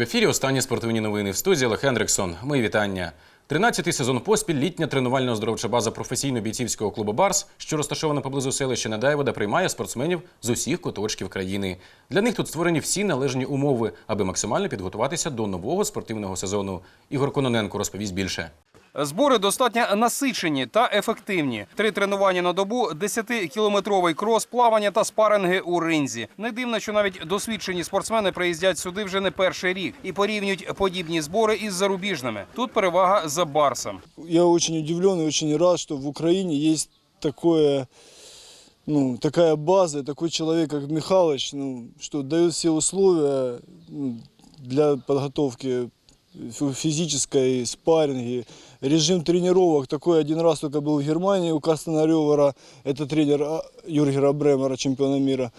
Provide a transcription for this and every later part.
В ефірі останні спортивні новини в студії Олег Хендриксон. Мої вітання. 13-й сезон поспіль літня тренувально-оздоровча база професійно-бійцівського клубу Барс, що розташована поблизу селища Надаєвода, приймає спортсменів з усіх куточків країни. Для них тут створені всі належні умови, аби максимально підготуватися до нового спортивного сезону. Ігор Кононенко розповість більше. Збори достатньо насичені та ефективні. Три тренування на добу, 10-кілометровий крос, плавання та спаринги у ринзі. Не дивно, що навіть досвідчені спортсмени приїздять сюди вже не перший рік і порівнюють подібні збори із зарубіжними. Тут перевага за барсом. Я очень удивлен и очень рад, что в Украине есть такое, ну, такая база, такой человек, как Михалыч, ну, что дает все условия ну, для подготовки физической, спарринги. Режим тренировок такой один раз только был в Германии у Кастена Ревера, это тренер Юргера Бремера, чемпиона мира.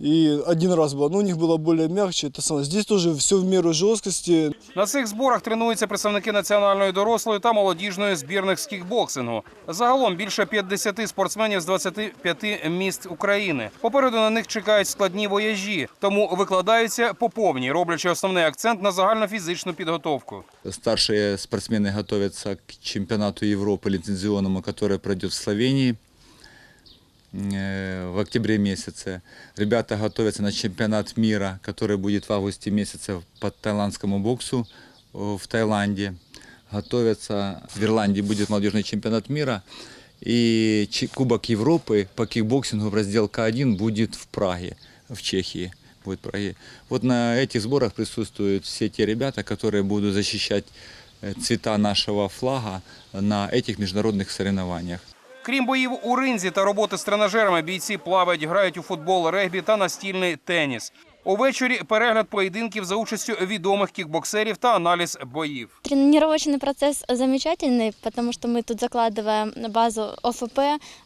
И один раз было, но у них было более мягче. Это самое. Здесь тоже все в меру жесткости. На цих зборах тренуються представники національної дорослої та молодіжної збірних з кікбоксингу. Загалом більше 50 спортсменів з 25 міст України. Попереду на них чекають складні вояжі, тому викладаються по повній, роблячи основний акцент на загальнофізичну підготовку. Старшие спортсмены готовятся к чемпионату Европы лицензионному, который пройдет в Словении э, в октябре месяце. Ребята готовятся на чемпионат мира, который будет в августе месяце по тайландскому боксу э, в Таиланде. Готовятся, в Ирландии будет молодежный чемпионат мира. И чи- Кубок Европы по кикбоксингу в раздел К1 будет в Праге, в Чехии. Будет в Праге. Вот на этих сборах присутствуют все те ребята, которые будут защищать э, цвета нашего флага на этих международных соревнованиях. Крім боїв у ринзі та роботи з тренажерами, бійці плавають, грають у футбол, регбі та настільний теніс. Увечері перегляд поєдинків за участю відомих кікбоксерів та аналіз боїв. Тренировочный процесс замечательный, потому что мы тут закладываем на базу ОФП.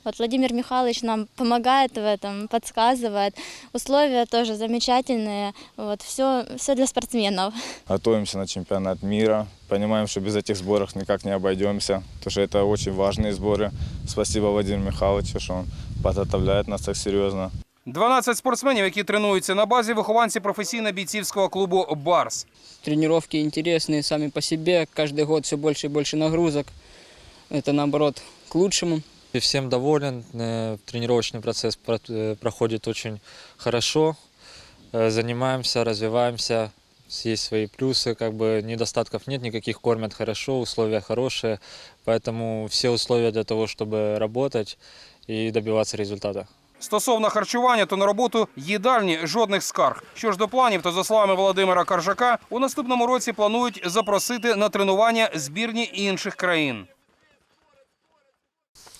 Вот Владимир Михайлович нам помогает в этом, подсказывает. Условия тоже замечательные. Вот, все, все для спортсменов. готовимся на чемпионат мира. Понимаем, что без этих сборов никак не обойдемся, потому что это очень важные сборы. Спасибо Владимиру Михайловичу, что он подготовляет нас так серьезно. 12 спортсменів, які тренуються на базі, вихованці професійно-бійцівського клубу Барс. Тренировки интересные сами по себе. Каждый год все больше и больше нагрузок. Это наоборот к лучшему. И всем доволен. Э, Тренировочный процесс про- э, проходит очень хорошо. Э, Занимаемся, развиваемся. Есть свои плюсы, как бы недостатков нет никаких, кормят хорошо, условия хорошие. Поэтому все условия для того, чтобы работать и добиваться результата. Стосовно харчування, то на роботу їдальні жодних скарг. Що ж до планів, то за словами Володимира Каржака, у наступному році планують запросити на тренування збірні інших країн.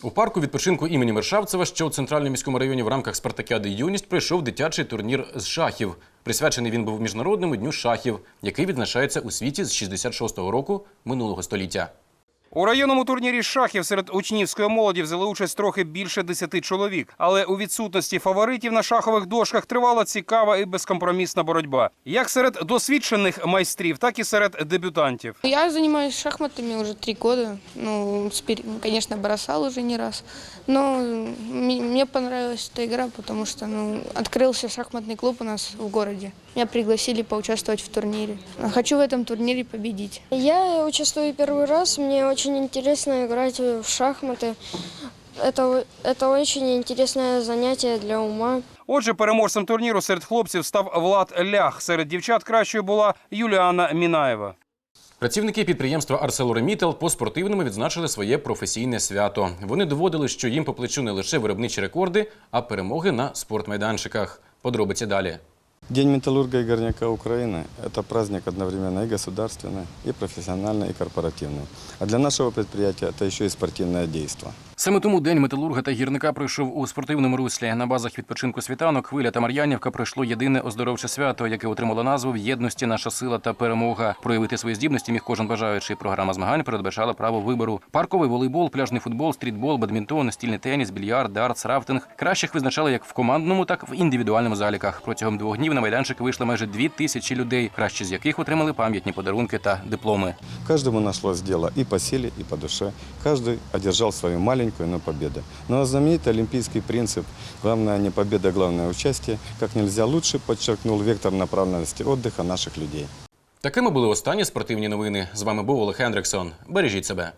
У парку відпочинку імені Мершавцева, що у центральному міському районі в рамках спартакіади Юність пройшов дитячий турнір з шахів. Присвячений він був міжнародному дню шахів, який відзначається у світі з 66-го року минулого століття. У районному турнірі шахів серед учнівської молоді взяли участь трохи більше десяти чоловік. Але у відсутності фаворитів на шахових дошках тривала цікава і безкомпромісна боротьба. Як серед досвідчених майстрів, так і серед дебютантів. Я занимаюсь шахматами уже три года. Ну, спир- конечно, бросал уже не раз. Но м- мне понравилась эта игра, потому что ну, открылся шахматный клуб у нас в городе. Меня пригласили поучаствовать в турнире. Хочу в этом турнире победить. Я участвую первый раз. Мне очень интересно играть в шахматы. Это, это очень интересное занятие для ума. Отже, переможцем турніру серед хлопців став Влад Лях. Серед дівчат кращою була Юліана Мінаєва. Працівники підприємства ArcelorMittal по спортивному відзначили своє професійне свято. Вони доводили, що їм по плечу не лише виробничі рекорди, а перемоги на спортмайданчиках. Подробиці далі. День металлурга и горняка Украины – это праздник одновременно и государственный, и профессиональный, и корпоративный. А для нашего предприятия это еще и спортивное действие. Саме тому день металурга та гірника пройшов у спортивному руслі. На базах відпочинку світанок, хвиля та Мар'янівка пройшло єдине оздоровче свято, яке отримало назву єдності наша сила та перемога. Проявити свої здібності міг кожен бажаючий. Програма змагань передбачала право вибору. Парковий волейбол, пляжний футбол, стрітбол, бадмінтон, настільний теніс, більярд, дартс, рафтинг. Кращих визначали як в командному, так і в індивідуальному заліках. Протягом двох днів на майданчик вийшло майже дві тисячі людей, кращі з яких отримали пам'ятні подарунки та дипломи. Каждому нашлось дело и по силе, и по душе. Каждый одержал свою маленькую маленькую, но победа. Но знаменитый олимпийский принцип «главное не победа, главное участие» как нельзя лучше подчеркнул вектор направленности отдыха наших людей. Такими були останні спортивні новини. З вами був Олег Хендриксон. Бережіть себе.